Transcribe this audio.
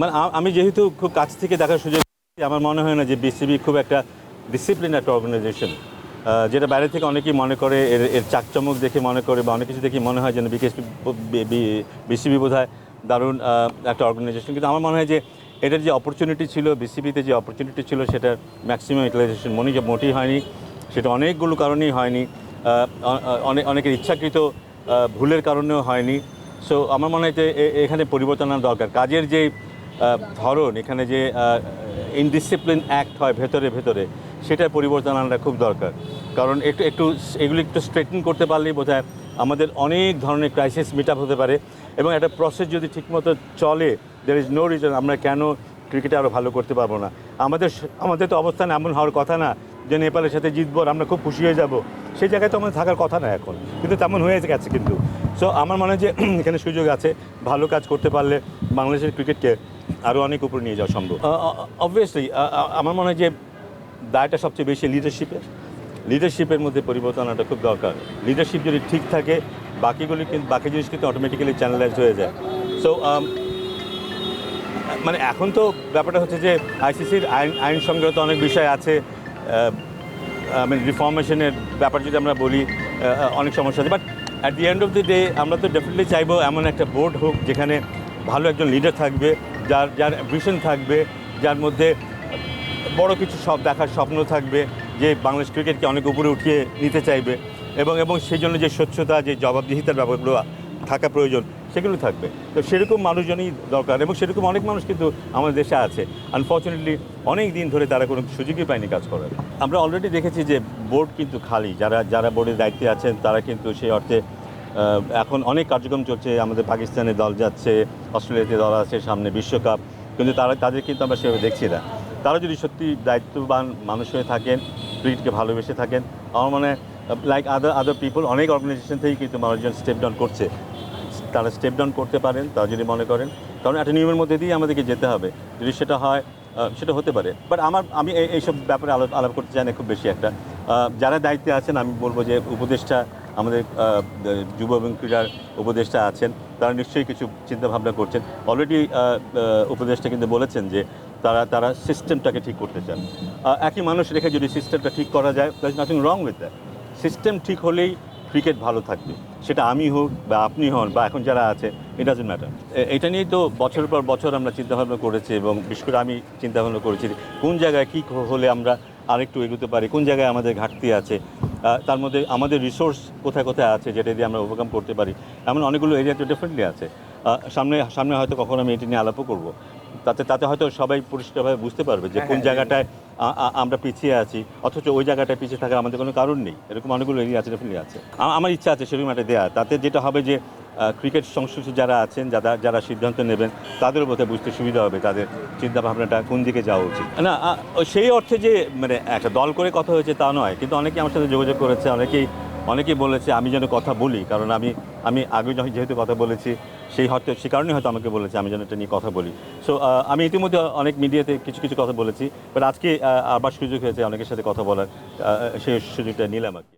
মানে আমি যেহেতু খুব কাছ থেকে দেখার সুযোগ আমার মনে হয় না যে বিসিবি খুব একটা ডিসিপ্লিন একটা অর্গানাইজেশন যেটা বাইরে থেকে অনেকেই মনে করে, এর এর চাকচমক দেখে মনে করে বা অনেক কিছু দেখে মনে হয় যেন বিকেএসপি বিসিবি বোধ হয় দারুণ একটা অর্গানাইজেশন কিন্তু আমার মনে হয় যে এটার যে অপরচুনিটি ছিল বিসিবিতে যে অপরচুনিটি ছিল, সেটার ম্যাক্সিমাম ইউটিলাইজেশন মনে যে মোটেই হয়নি। সেটা অনেকগুলো কারণেই হয়নি। অনেক অনেকের ইচ্ছাকৃত ভুলের কারণেও হয়নি। সো আমার মনে হয় যে এখানে পরিবর্তন আনা দরকার। কাজের যে ধরন, এখানে যে ইনডিসিপ্লিন অ্যাক্ট হয় ভেতরে ভেতরে, সেটার পরিবর্তন আনাটা খুব দরকার। কারণ একটু একটু, এগুলি একটু স্ট্রেটন করতে পারলেই বোধ আমাদের অনেক ধরনের ক্রাইসিস মিট আপ হতে পারে এবং একটা প্রসেস যদি ঠিকমতো চলে দের ইজ নো রিজন আমরা কেন ক্রিকেটে আরও ভালো করতে পারব না। আমাদের আমাদের তো অবস্থান এমন হওয়ার কথা না যে নেপালের সাথে জিতবো আমরা খুব খুশি হয়ে যাব। সেই জায়গায় তো আমাদের থাকার কথা না এখন। কিন্তু তেমন হয়ে গেছে কিন্তু। সো আমার মনে হয় যে এখানে সুযোগ আছে। ভালো কাজ করতে পারলে বাংলাদেশের ক্রিকেটকে আরও অনেক উপরে নিয়ে যাওয়া সম্ভব। অবভিয়াসলি আমার মনে হয় যে দায়টা সবচেয়ে বেশি লিডারশিপের লিডারশিপের মধ্যে পরিবর্তন আনাটা খুব দরকার। লিডারশিপ যদি ঠিক থাকে, বাকিগুলি কিন্তু বাকি জিনিস কিন্তু অটোমেটিক্যালি চ্যানেলাইজ হয়ে যায়। সো মানে এখন তো ব্যাপারটা হচ্ছে যে আইসিসির আইন আইন সংক্রান্ত অনেক বিষয় আছে। মানে রিফর্মেশনের ব্যাপার যদি আমরা বলি অনেক সমস্যা আছে। But at the end of the day আমরা তো ডেফিনেটলি চাইব এমন একটা বোর্ড হোক যেখানে ভালো একজন লিডার থাকবে, যার যার ভিশন থাকবে, যার মধ্যে বড় কিছু সব দেখার স্বপ্ন থাকবে, যে বাংলাদেশ ক্রিকেটকে অনেক উপরে উঠিয়ে নিতে চাইবে। এবং এবং সেই জন্য যে স্বচ্ছতা, যে জবাবদিহিতার ব্যাপারগুলো থাকা প্রয়োজন সেগুলো থাকবে। তো সেরকম মানুষজনই দরকার এবং সেরকম অনেক মানুষ কিন্তু আমাদের দেশে আছে। আনফর্চুনেটলি অনেক দিন ধরে তারা কোনো সুযোগই পায়নি কাজ করার। আমরা অলরেডি দেখেছি যে বোর্ড কিন্তু খালি। যারা যারা বোর্ডের দায়িত্বে আছেন, তারা কিন্তু সেই অর্থে এখন অনেক কার্যক্রম চলছে। আমাদের পাকিস্তানে দল যাচ্ছে, অস্ট্রেলিয়াতে দল আছে, সামনে বিশ্বকাপ। কিন্তু তারা, তাদের কিন্তু আমরা সেভাবে দেখছি না। তারা যদি সত্যি দায়িত্ববান মানুষ হয়ে থাকেন ক্রিকেটকে ভালোবেসে থাকেন, আমার মনে লাইক আদার আদার পিপল অনেক অর্গানাইজেশন থেকেই কিন্তু মানুষজন স্টেপ ডাউন করছে। তারা স্টেপ ডাউন করতে পারেন তারা যদি মনে করেন। কারণ একটা নিয়মের মধ্যে দিয়ে আমাদেরকে যেতে হবে। যদি সেটা হয় সেটা হতে পারে। বাট আমার, আমি এই- এইসব ব্যাপারে আলাপ আলাপ করতে চাই না খুব বেশি একটা। যারা দায়িত্বে আছেন, আমি বলব যে উপদেষ্টা, আমাদের যুব এবং ক্রীড়ার উপদেষ্টা আছেন, তারা নিশ্চয়ই কিছু চিন্তা ভাবনা করছেন অলরেডি উপদেষ্টা কিন্তু বলেছেন যে তারা তারা সিস্টেমটাকে ঠিক করতে চান। একই মানুষ রেখে যদি সিস্টেমটা ঠিক করা যায় nothing wrong with that system ঠিক হলেই ক্রিকেট ভালো থাকবে। সেটা আমি হোক বা আপনি হন বা এখন যারা আছে ইট ডাজেন্ট ম্যাটার এটা নিয়েই তো বছরের পর বছর আমরা চিন্তাভাবনা করেছি এবং বিশেষ করে আমি চিন্তাভাবনা করেছি কোন জায়গায় কী হলে আমরা আরেকটু এগোতে পারি কোন জায়গায় আমাদের ঘাটতি আছে। তার মধ্যে আমাদের রিসোর্স কোথায় কোথায় আছে যেটা দিয়ে আমরা ওভারকাম করতে পারি এমন অনেকগুলো এরিয়া তো ডেফিনেটলি আছে। সামনে সামনে হয়তো কখনো আমি এটি নিয়ে আলাপও করব। তাতে তাতে হয়তো সবাই পরিষ্কারভাবে বুঝতে পারবে যে কোন জায়গাটায় আ- আ- আমরা পিছিয়ে আছি। অথচ ওই জায়গাটায় পিছিয়ে থাকার আমাদের কোনো কারণ নেই। এরকম অনেকগুলো এরিয়া আছে ডেফিনেটলি আছে। আমার ইচ্ছা আছে সেরকম একটা দেওয়া তাতে যেটা হবে যে ক্রিকেট সংশ্লিষ্ট যারা আছেন, যারা যারা সিদ্ধান্ত নেবেন তাদেরও বোধহয় বুঝতে সুবিধা হবে তাদের চিন্তা ভাবনাটা কোন দিকে যাওয়া উচিত। না সেই অর্থে যে মানে একটা দল করে কথা হয়েছে তা নয়। কিন্তু অনেকেই আমার সাথে যোগাযোগ করেছে, অনেকেই অনেকেই বলেছে, আমি যেন কথা বলি। কারণ আমি আমি আগে যেহেতু কথা বলেছি সেই হয়তো সে কারণেই হয়তো আমাকে বলেছে, আমি যেন এটা নিয়ে কথা বলি। সো আমি ইতিমধ্যে অনেক মিডিয়াতে কিছু কিছু কথা বলেছি বাট আজকে আবার সুযোগ হয়েছে অনেকের সাথে কথা বলার সেই সুযোগটা নিলাম আর কি।